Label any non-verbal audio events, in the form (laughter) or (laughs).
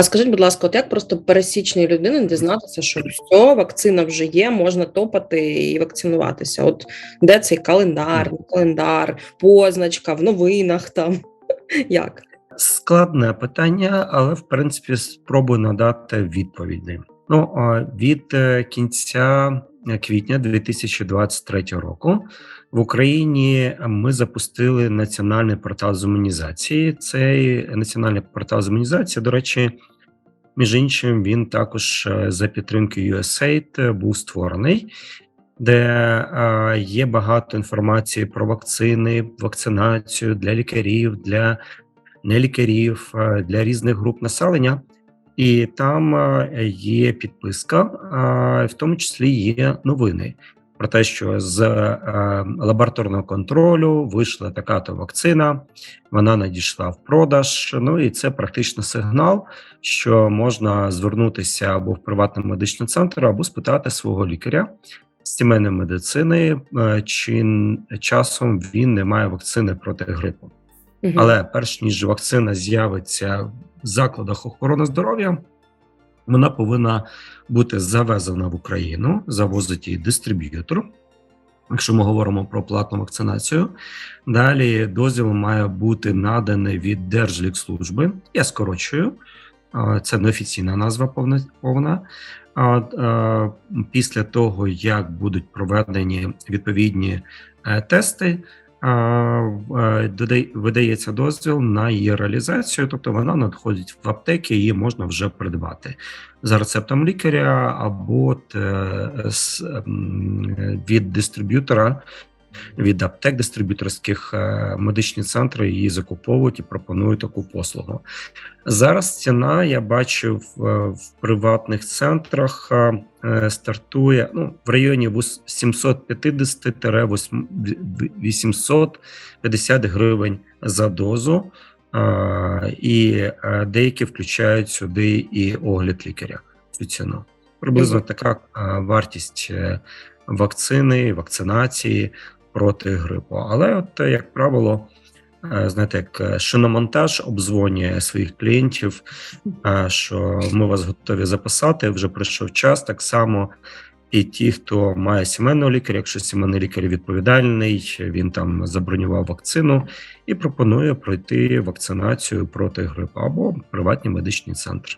А скажіть, будь ласка, от як просто пересічній людини дізнатися, що все, вакцина вже є, можна топати і вакцинуватися? От де цей календар, календар, позначка в новинах там (laughs) як? Складне питання, але в принципі спробую надати відповіді. Ну від е, кінця квітня 2023 року в Україні ми запустили національний портал з імунізації. Цей національний портал з імунізації, до речі, між іншим, він також е, за підтримки USAID був створений. Де е, є багато інформації про вакцини, вакцинацію для лікарів, для не лікарів, е, для різних груп населення, і там е, є підписка, е, в тому числі є новини про те, що з е, лабораторного контролю вийшла така то вакцина, вона надійшла в продаж. Ну і це практично сигнал, що можна звернутися або в приватний медичний центр, або спитати свого лікаря з сімейної медицини, е, чи часом він не має вакцини проти грипу. Мгм. Але перш ніж вакцина з'явиться в закладах охорони здоров'я, вона повинна бути завезена в Україну, завозить її дистриб'ютор. Якщо ми говоримо про платну вакцинацію, далі дозвіл має бути наданий від Держлікслужби. Я скорочую, це неофіційна назва повна. повна. Після того, як будуть проведені відповідні е, тести, видається дозвіл на її реалізацію, тобто вона надходить в аптеки, її можна вже придбати за рецептом лікаря або т- від дистриб'ютора. Від аптек дистриб'юторських е, медичні центри її закуповують і пропонують таку послугу. Зараз ціна я бачив е, в приватних центрах е, стартує ну, в районі вус- 750-850 гривень за дозу, і деякі включають сюди і огляд лікаря. Цю ціну приблизно така вартість вакцини, вакцинації проти грипу. Але, от як правило, е, знаєте, як е, шиномонтаж обдзвонює своїх клієнтів, е, що ми вас готові записати. Вже прийшов час. Так само і ті, хто має сімейного лікаря, якщо сімейний лікар відповідальний, він там забронював вакцину і пропонує пройти вакцинацію проти грипу або приватні медичні центри.